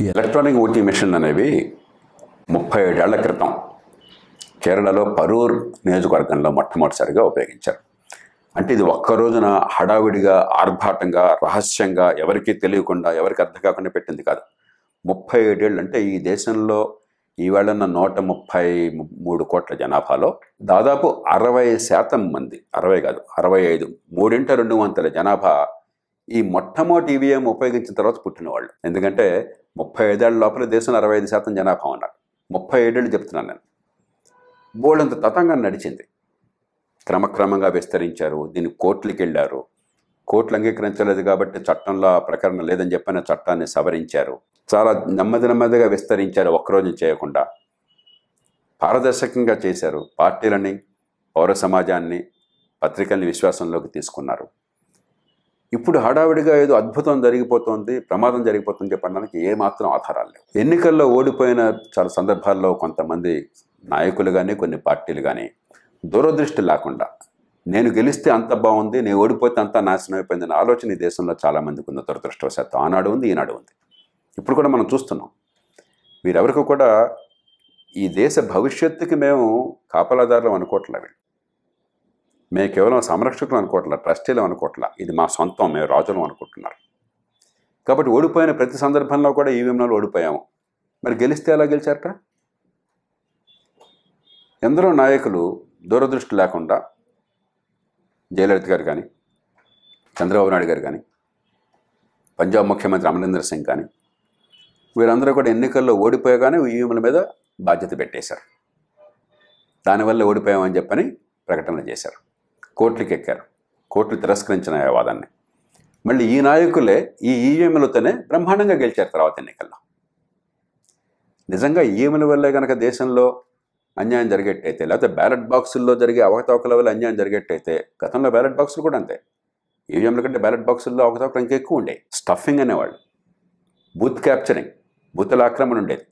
ఈ electronic voting machine అనేవి ముప్పై ఏడేళ్ళ క్రితం కేరళలో పరూర్ నియోజకవర్గంలో మొట్టమొదటిసారిగా ఉపయోగించారు. అంటే ఇది ఒక్క రోజున హడావిడిగా ఆర్భాటంగా రహస్యంగా ఎవరికీ తెలియకుండా ఎవరికి అర్థం కాకుండా పెట్టింది కాదు. ముప్పై ఏడేళ్ళు అంటే ఈ దేశంలో ఈవేళన్న నూట ముప్పై మూడు కోట్ల జనాభాలో దాదాపు అరవై శాతం మంది అరవై కాదు అరవై ఐదు మూడింట రెండు వంతుల జనాభా ఈ మొట్టమొదటి ఈవీఎం ఉపయోగించిన తర్వాత పుట్టిన వాళ్ళు ఎందుకంటే ముప్పై ఐదేళ్ళ లోపల దేశంలో అరవై ఐదు శాతం జనాభా ఉన్నారు. ముప్పై ఏడేళ్ళు చెప్తున్నాను నేను. బోళ్ళంత తతంగా నడిచింది. క్రమక్రమంగా విస్తరించారు. దీన్ని కోర్టులకు వెళ్ళారు. కోర్టులు అంగీకరించలేదు కాబట్టి చట్టంలో ఆ ప్రకరణ లేదని చెప్పిన చట్టాన్ని సవరించారు. చాలా నెమ్మది నెమ్మదిగా విస్తరించారు. ఒక్కరోజు చేయకుండా. పారదర్శకంగా చేశారు. పార్టీలని పౌర సమాజాన్ని పత్రికల్ని విశ్వాసంలోకి తీసుకున్నారు. ఇప్పుడు హడావిడిగా ఏదో అద్భుతం జరిగిపోతుంది ప్రమాదం జరిగిపోతుంది చెప్పడానికి ఏమాత్రం ఆధారాలు లేవు. ఎన్నికల్లో ఓడిపోయిన చాలా సందర్భాల్లో కొంతమంది నాయకులు కానీ కొన్ని పార్టీలు కానీ దూరదృష్టి లేకుండా నేను గెలిస్తే అంత బాగుంది నేను ఓడిపోతే అంతా నాశనం అయిపోయింది ఆలోచన ఈ దేశంలో చాలామందికి ఉన్న దురదృష్టవశాత్తు. ఆనాడు ఉంది ఈనాడు ఉంది. ఇప్పుడు కూడా మనం చూస్తున్నాం. వీరెవరికి కూడా ఈ దేశ భవిష్యత్తుకి మేము కాపలాదారులు అనుకోవట్లే మేము కేవలం సంరక్షకులు అనుకోవట్లే ట్రస్టీలు అనుకోవట్లా. ఇది మా సొంతం మేము రాజులం అనుకుంటున్నారు. కాబట్టి ఓడిపోయిన ప్రతి సందర్భంలో కూడా ఈవీఎంలో ఓడిపోయాము. మరి గెలిస్తే ఎలా గెలిచారట? ఎందరో నాయకులు దూరదృష్టి లేకుండా జయలలిత గారు కానీ చంద్రబాబు నాయుడు గారు కానీ పంజాబ్ ముఖ్యమంత్రి అమరీందర్ సింగ్ కానీ వీరందరూ కూడా ఎన్నికల్లో ఓడిపోయగానే ఈవీఎంల మీద బాధ్యత పెట్టేశారు. దానివల్ల ఓడిపోయామని చెప్పని ప్రకటన చేశారు. కోర్టులకు ఎక్కారు కోర్టులు తిరస్కరించిన వాదాన్ని. మళ్ళీ ఈ నాయకులే ఈ ఈవీఎంలతోనే బ్రహ్మాండంగా గెలిచారు తర్వాత ఎన్నికల్లో. నిజంగా ఈవీఎంల వల్లే కనుక దేశంలో అన్యాయం జరిగేట్టయితే లేకపోతే బ్యాలెట్ బాక్సుల్లో జరిగే అవకతవకల వల్ల అన్యాయం జరిగేట్టయితే గతంలో బ్యాలెట్ బాక్సులు కూడా అంతే. ఈవీఎంల కంటే బ్యాలెట్ బాక్సుల్లో అవకతవకలు ఇంకా ఎక్కువ ఉండేవి. స్టఫింగ్ అనేవాళ్ళు. బూత్ క్యాప్చరింగ్ బూతుల ఆక్రమణ ఉండేది.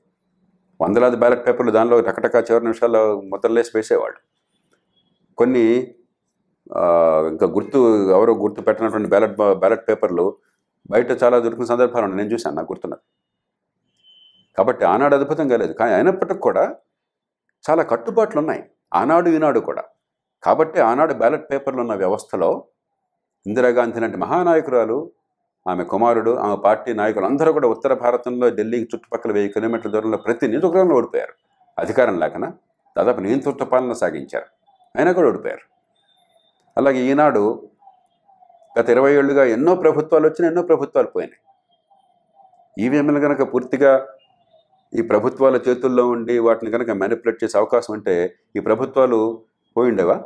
వందలాది బ్యాలెట్ పేపర్లు దానిలో టకటక చివరి నిమిషాల్లో ముద్రలేసి వేసేవాళ్ళు. కొన్ని ఇంకా గుర్తు ఎవరో గుర్తు పెట్టినటువంటి బ్యాలెట్ బ్యాలెట్ పేపర్లు బయట చాలా దొరికిన సందర్భాలు ఉన్నాయి. నేను చూశాను నాకు గుర్తున్నది కాబట్టి ఆనాడు అద్భుతం కాలేదు. కానీ అయినప్పటికి కూడా చాలా కట్టుబాట్లు ఉన్నాయి. ఆనాడు ఈనాడు కూడా. కాబట్టి ఆనాడు బ్యాలెట్ పేపర్లు ఉన్న వ్యవస్థలో ఇందిరాగాంధీ లాంటి మహానాయకురాలు ఆమె కుమారుడు ఆమె పార్టీ నాయకులు అందరూ కూడా ఉత్తర భారతంలో ఢిల్లీకి చుట్టుపక్కల వెయ్యి కిలోమీటర్ల దూరంలో ప్రతి నియోజకవర్గంలో ఓడిపోయారు. అధికారం లేకన? దాదాపు నియంతృత్వ పాలన సాగించారు. అయినా కూడా ఓడిపోయారు. అలాగే ఈనాడు గత ఇరవై ఏళ్ళుగా ఎన్నో ప్రభుత్వాలు వచ్చినా ఎన్నో ప్రభుత్వాలు పోయినాయి. ఈవీఎంలు కనుక పూర్తిగా ఈ ప్రభుత్వాల చేతుల్లో ఉండి వాటిని కనుక మ్యానిపులేట్ చేసే అవకాశం ఉంటే ఈ ప్రభుత్వాలు పోయిండేవా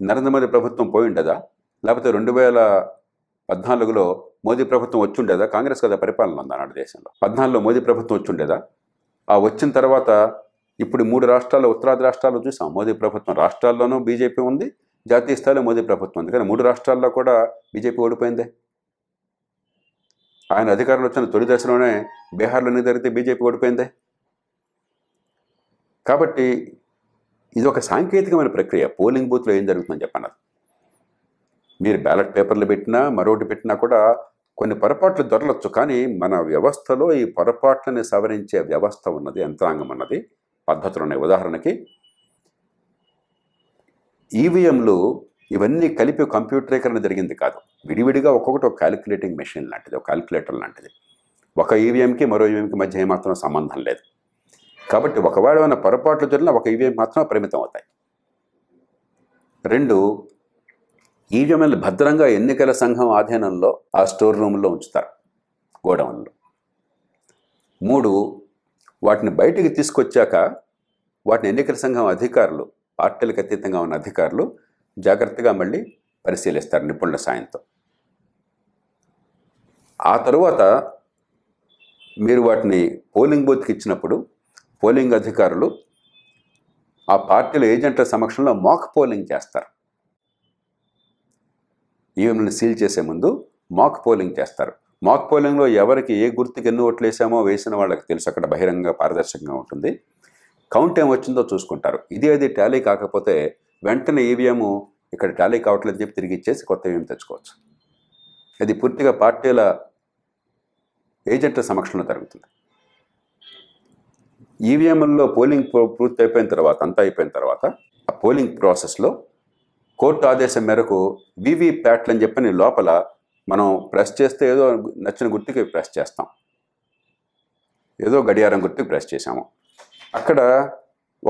నరేంద్ర మోదీ ప్రభుత్వం పోయిండదా లేకపోతే రెండు వేల పద్నాలుగులో మోదీ ప్రభుత్వం వచ్చుండేదా కాంగ్రెస్ కదా పరిపాలన ఉంది ఆనాడు దేశంలో. పద్నాలుగులో మోదీ ప్రభుత్వం వచ్చుండేదా ఆ వచ్చిన తర్వాత ఇప్పుడు మూడు రాష్ట్రాల్లో ఉత్తరాది రాష్ట్రాల్లో చూసాం. మోదీ ప్రభుత్వం రాష్ట్రాల్లోనూ బీజేపీ ఉంది జాతీయ స్థాయిలో మోదీ ప్రభుత్వం. ఉంది కానీ మూడు రాష్ట్రాల్లో కూడా బీజేపీ ఓడిపోయిందే. ఆయన అధికారంలో వచ్చిన తొలి దశలోనే బీహార్లో జరిగితే బీజేపీ ఓడిపోయిందే. కాబట్టి ఇది ఒక సాంకేతికమైన ప్రక్రియ. పోలింగ్ బూత్లో ఏం జరుగుతుందని చెప్పన్నారు. మీరు బ్యాలెట్ పేపర్లు పెట్టినా మరొకటి పెట్టినా కూడా కొన్ని పొరపాట్లు దొరలొచ్చు. కానీ మన వ్యవస్థలో ఈ పొరపాట్లని సవరించే వ్యవస్థ ఉన్నది యంత్రాంగం ఉన్నది. పద్ధతులు ఉన్నాయి ఉదాహరణకి ఈవీఎంలు ఇవన్నీ కలిపి కంప్యూటరీకరణ జరిగింది కాదు. విడివిడిగా ఒక్కొక్కటి ఒక క్యాలిక్యులేటింగ్ మెషిన్ లాంటిది ఒక క్యాలిక్యులేటర్ లాంటిది. ఒక ఈవీఎంకి మరో ఈవీఎంకి మధ్య ఏమాత్రం సంబంధం లేదు. కాబట్టి ఒకవేళ ఏమైనా పొరపాట్లు జరిగినా ఒక ఈవీఎం మాత్రమే పరిమితం అవుతాయి. రెండు ఈవీఎంలు భద్రంగా ఎన్నికల సంఘం ఆధీనంలో ఆ స్టోర్ రూమ్లో ఉంచుతారు గోడౌన్లో. మూడు వాటిని బయటికి తీసుకొచ్చాక వాటిని ఎన్నికల సంఘం అధికారులు పార్టీలకు అతీతంగా ఉన్న అధికారులు జాగ్రత్తగా మళ్ళీ పరిశీలిస్తారు నిపుణుల సాయంతో. ఆ తరువాత మీరు వాటిని పోలింగ్ బూత్కి ఇచ్చినప్పుడు పోలింగ్ అధికారులు ఆ పార్టీల ఏజెంట్ల సమక్షంలో మాక్ పోలింగ్ చేస్తారు. ఈవీఎంలను సీల్ చేసే ముందు మాక్ పోలింగ్ చేస్తారు. మాక్ పోలింగ్లో ఎవరికి ఏ గుర్తుకి ఎన్ని ఓట్లు వేసామో వేసిన వాళ్ళకి తెలుసు. అక్కడ బహిరంగ పారదర్శకంగా ఉంటుంది. కౌంట్ ఏం వచ్చిందో చూసుకుంటారు. ఇది అది టాలీ కాకపోతే వెంటనే ఈవీఎం ఇక్కడ టాలీ కావట్లేదు చెప్పి తిరిగి ఇచ్చేసి కొత్త ఈవీఎం తెచ్చుకోవచ్చు. ఇది పూర్తిగా పార్టీల ఏజెంట్ల సమక్షంలో జరుగుతుంది. ఈవీఎంల్లో పోలింగ్ పూర్తి అయిపోయిన తర్వాత అంతా అయిపోయిన తర్వాత ఆ పోలింగ్ ప్రాసెస్లో కోర్టు ఆదేశం మేరకు వివి ప్యాట్లు అని చెప్పని లోపల మనం ప్రెస్ చేస్తే ఏదో నచ్చిన గుర్తుకి ప్రెస్ చేస్తాం. ఏదో గడియారం గుర్తుకి ప్రెస్ చేసాము అక్కడ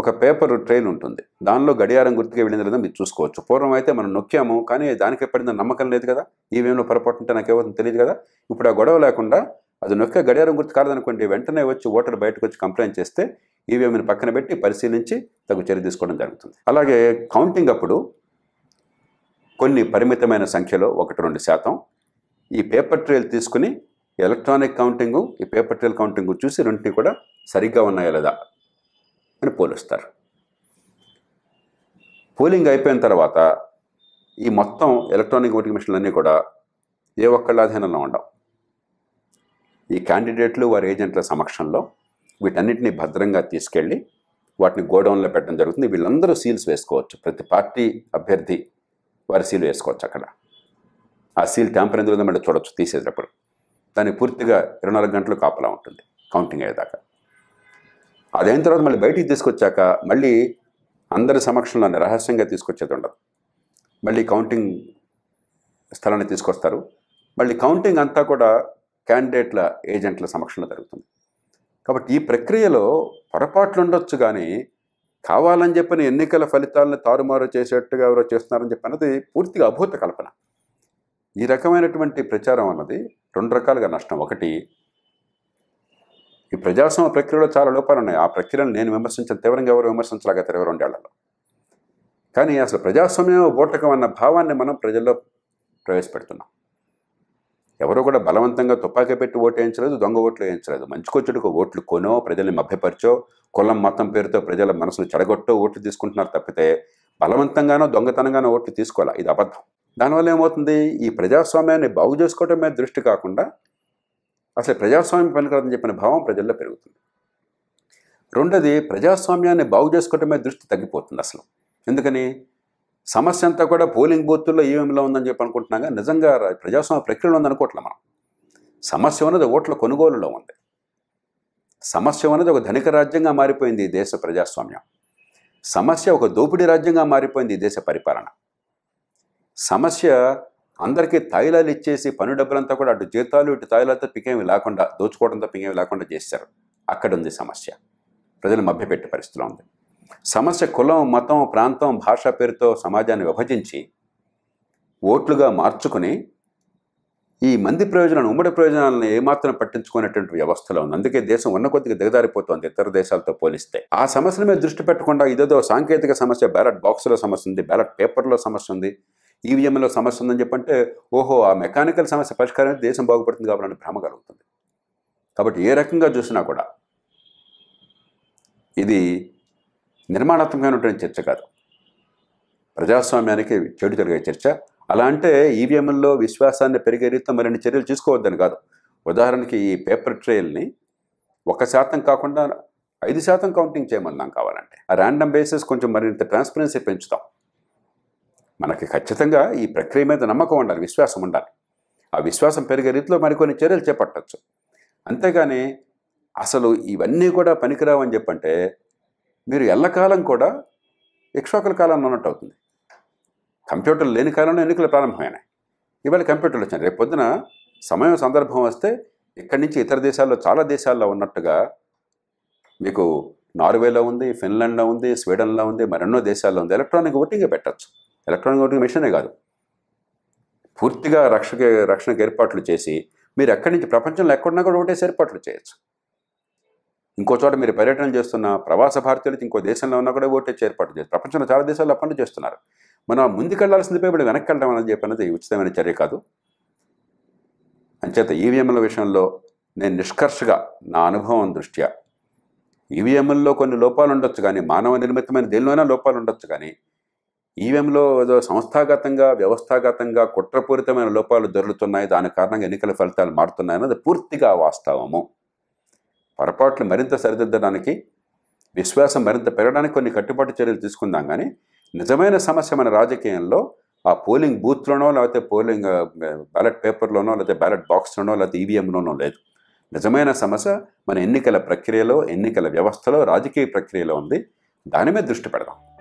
ఒక పేపర్ ట్రైన్ ఉంటుంది. దానిలో గడియారం గుర్తుకి వెళ్ళింది లేదా మీరు చూసుకోవచ్చు. పూర్వం అయితే మనం నొక్కాము కానీ దానికి పడిన నమ్మకం లేదు కదా. ఈవీఎంలో పొరపాటు ఉంటే నాకు ఏమవుతుందో తెలియదు కదా. ఇప్పుడు ఆ గొడవ లేకుండా అది నొక్క గడియారం గుర్తు కాదనుకోండి వెంటనే వచ్చి ఓటర్ బయటకు వచ్చి కంప్లైంట్ చేస్తే ఈవీఎంని పక్కన పెట్టి పరిశీలించి తగు చర్య తీసుకోవడం జరుగుతుంది. అలాగే కౌంటింగ్ అప్పుడు కొన్ని పరిమితమైన సంఖ్యలో ఒకటి రెండు శాతం ఈ పేపర్ ట్రైల్ తీసుకుని ఎలక్ట్రానిక్ కౌంటింగు ఈ పేపర్ ట్రైల్ కౌంటింగు చూసి రెండింటిని కూడా సరిగ్గా ఉన్నాయా లేదా? అని పోలుస్తారు. పోలింగ్ అయిపోయిన తర్వాత ఈ మొత్తం ఎలక్ట్రానిక్ ఓటింగ్ మిషన్లు అన్నీ కూడా ఏ ఒక్కళ్ళ అధీనంలో ఉండవు. ఈ క్యాండిడేట్లు వారి ఏజెంట్ల సమక్షంలో వీటన్నిటిని భద్రంగా తీసుకెళ్ళి వాటిని గోడౌన్లో పెట్టడం జరుగుతుంది. వీళ్ళందరూ సీల్స్ వేసుకోవచ్చు. ప్రతి పార్టీ అభ్యర్థి వారి సీల్ వేసుకోవచ్చు అక్కడ. ఆ సీల్ ట్యాంపర్ ఎందుకు మళ్ళీ చూడొచ్చు తీసేటప్పుడు దాన్ని పూర్తిగా ఇరవై నాలుగు గంటలు కాపలా ఉంటుంది కౌంటింగ్ అయ్యేదాకా. అదైన తర్వాత మళ్ళీ బయటికి తీసుకొచ్చాక మళ్ళీ అందరి సమక్షంలో రహస్యంగా తీసుకొచ్చేది ఉండదు. మళ్ళీ కౌంటింగ్ స్థలాన్ని తీసుకొస్తారు. మళ్ళీ కౌంటింగ్ అంతా కూడా క్యాండిడేట్ల ఏజెంట్ల సమక్షంలో జరుగుతుంది. కాబట్టి ఈ ప్రక్రియలో పొరపాట్లు ఉండొచ్చు కానీ కావాలని చెప్పిన ఎన్నికల ఫలితాలను తారుమారు చేసేట్టుగా ఎవరో చేస్తున్నారని చెప్పి అన్నది పూర్తిగా అభూత కల్పన. ఈ రకమైనటువంటి ప్రచారం అన్నది రెండు రకాలుగా నష్టం. ఒకటి ఈ ప్రజాస్వామ్య ప్రక్రియలో చాలా లోపాలు ఉన్నాయి. ఆ ప్రక్రియను నేను విమర్శించిన. తీవ్రంగా ఎవరు విమర్శించలేక ఇరవై రెండేళ్ళలో కానీ అసలు ప్రజాస్వామ్యం ఓటకం అన్న భావాన్ని మనం ప్రజల్లో ప్రవేశపెడుతున్నాం. ఎవరో కూడా బలవంతంగా తుపాకీ పెట్టి ఓటు వేయించలేదు దొంగ ఓట్లు వేయించలేదు. మంచుకొచ్చుడికి ఓట్లు కొనో ప్రజల్ని మభ్యపరచో కులం మతం పేరుతో ప్రజల మనసును చెడగొట్టో ఓట్లు తీసుకుంటున్నారు తప్పితే బలవంతంగానో దొంగతనంగానో ఓట్లు తీసుకోవాలి? ఇది అబద్ధం. దానివల్ల ఏమవుతుంది? ఈ ప్రజాస్వామ్యాన్ని బాగు చేసుకోవటం మీద దృష్టి కాకుండా అసలు ప్రజాస్వామ్యం పనికిరాదని చెప్పిన భావం ప్రజల్లో పెరుగుతుంది. రెండోది ప్రజాస్వామ్యాన్ని బాగు చేసుకోవటమే దృష్టి తగ్గిపోతుంది అసలు. ఎందుకని? సమస్య అంతా కూడా పోలింగ్ బూత్తుల్లో ఈవీఎంలో ఉందని చెప్పి అనుకుంటున్నాం కానీ నిజంగా ప్రజాస్వామ్య ప్రక్రియలో ఉందనుకోవట్లే మనం. సమస్య అనేది ఓట్ల కొనుగోలులో ఉంది. సమస్య అనేది ఒక ధనిక రాజ్యంగా మారిపోయింది ఈ దేశ ప్రజాస్వామ్యం. సమస్య ఒక దోపిడీ రాజ్యంగా మారిపోయింది ఈ దేశ పరిపాలన. సమస్య అందరికీ తాయిలాలు ఇచ్చేసి పని డబ్బులంతా కూడా అటు జీతాలు ఇటు తాయిలాలతో పికేమి లేకుండా దోచుకోవడంతో పికేమి లేకుండా చేశారు. అక్కడ ఉంది సమస్య. ప్రజలు మభ్యపెట్టే పరిస్థితిలో ఉంది. సమస్య కులం మతం ప్రాంతం భాష పేరుతో సమాజాన్ని విభజించి ఓట్లుగా మార్చుకుని ఈ మంది ప్రయోజనాలను ఉమ్మడి ప్రయోజనాలను ఏమాత్రం పట్టించుకునేటువంటి వ్యవస్థలో ఉంది. అందుకే దేశం ఉన్న కొద్దిగా దిగదారిపోతుంది ఇతర దేశాలతో పోలిస్తే. ఆ సమస్యల మీద దృష్టి పెట్టకుండా ఇదేదో సాంకేతిక సమస్య బ్యాలెట్ బాక్స్లో సమస్య ఉంది బ్యాలెట్ పేపర్లో సమస్య ఉంది. ఈవీఎంలో సమస్య ఉందని చెప్పంటే ఓహో ఆ మెకానికల్ సమస్య పరిష్కారం దేశం బాగుపడుతుంది కాబట్టి భ్రమ కలుగుతుంది. కాబట్టి ఏ రకంగా చూసినా కూడా ఇది నిర్మాణాత్మకమైనటువంటి చర్చ కాదు. ప్రజాస్వామ్యానికి చెడు జరిగే చర్చ. అలా అంటే ఈవీఎంల్లో విశ్వాసాన్ని పెరిగే రీతిలో మరిన్ని చర్యలు తీసుకోవద్దని కాదు. ఉదాహరణకి ఈ పేపర్ ట్రయల్ని ఒక శాతం కాకుండా ఐదు శాతం కౌంటింగ్ చేయమన్నాం కావాలంటే ఆ ర్యాండమ్ బేసిస్ కొంచెం మరింత ట్రాన్స్పరెన్సీ పెంచుతాం. మనకి ఖచ్చితంగా ఈ ప్రక్రియ మీద నమ్మకం ఉండాలి విశ్వాసం ఉండాలి. ఆ విశ్వాసం పెరిగే రీతిలో మరికొన్ని చర్యలు చేపట్టచ్చు. అంతేగాని అసలు ఇవన్నీ కూడా పనికిరావని చెప్పంటే మీరు ఎల్లకాలం కూడా ఇక్ష్వాకుల కాలం అన్నట్టు అవుతుంది. కంప్యూటర్లు లేని కాలంలో ఎన్నికలు ప్రారంభమైనాయి. ఇవాళ కంప్యూటర్లు వచ్చాయి రేపు పొద్దున సమయం సందర్భం వస్తే ఇక్కడి నుంచి ఇతర దేశాల్లో చాలా దేశాల్లో ఉన్నట్టుగా మీకు నార్వేలో ఉంది ఫిన్లాండ్లో ఉంది స్వీడన్లో ఉంది మరెన్నో దేశాల్లో ఉంది. ఎలక్ట్రానిక్ ఓటింగ్ పెట్టచ్చు. ఎలక్ట్రానిక్ ఓటింగ్ మిషనే కాదు. పూర్తిగా రక్షక రక్షణకు ఏర్పాట్లు చేసి మీరు ఎక్కడి నుంచి ప్రపంచంలో ఎక్కడున్నా కూడా ఓటేసి ఏర్పాట్లు చేయొచ్చు. ఇంకో చోట మీరు పర్యటన చేస్తున్న ప్రవాస భారతీయులకి ఇంకో దేశంలో ఉన్నా కూడా ఓటేసి ఏర్పాటు చేస్తారు. ప్రపంచంలో చాలా దేశాల్లో పనులు చేస్తున్నారు. మనం ముందుకెళ్ళాల్సింది పోయి ఇప్పుడు వెనక్కి వెళ్ళడం అనేది చెప్పినది ఉచితమైన చర్య కాదు. అంచేత ఈవీఎంల విషయంలో నేను నిష్కర్షగా నా అనుభవం దృష్ట్యా ఈవీఎంల్లో కొన్ని లోపాలు ఉండొచ్చు కానీ మానవ నిర్మితమైన దేనిలోనైనా లోపాలు ఉండొచ్చు కానీ ఈవీఎంలో ఏదో సంస్థాగతంగా వ్యవస్థాగతంగా కుట్రపూరితమైన లోపాలు దొరుకుతున్నాయి దాని కారణంగా ఎన్నికల ఫలితాలు మారుతున్నాయని అది పూర్తిగా వాస్తవము. పొరపాట్లు మరింత సరిదిద్దడానికి విశ్వాసం మరింత పెరగడానికి కొన్ని కట్టుబాటు చర్యలు తీసుకుందాం. కానీ నిజమైన సమస్య మన రాజకీయంలో ఆ పోలింగ్ బూత్లోనో లేకపోతే పోలింగ్ బ్యాలెట్ పేపర్లోనో లేకపోతే బ్యాలెట్ బాక్స్లోనో లేకపోతే ఈవీఎంలోనో లేదు. నిజమైన సమస్య మన ఎన్నికల ప్రక్రియలో ఎన్నికల వ్యవస్థలో రాజకీయ ప్రక్రియలో ఉంది. దాని మీద దృష్టి పెడదాం.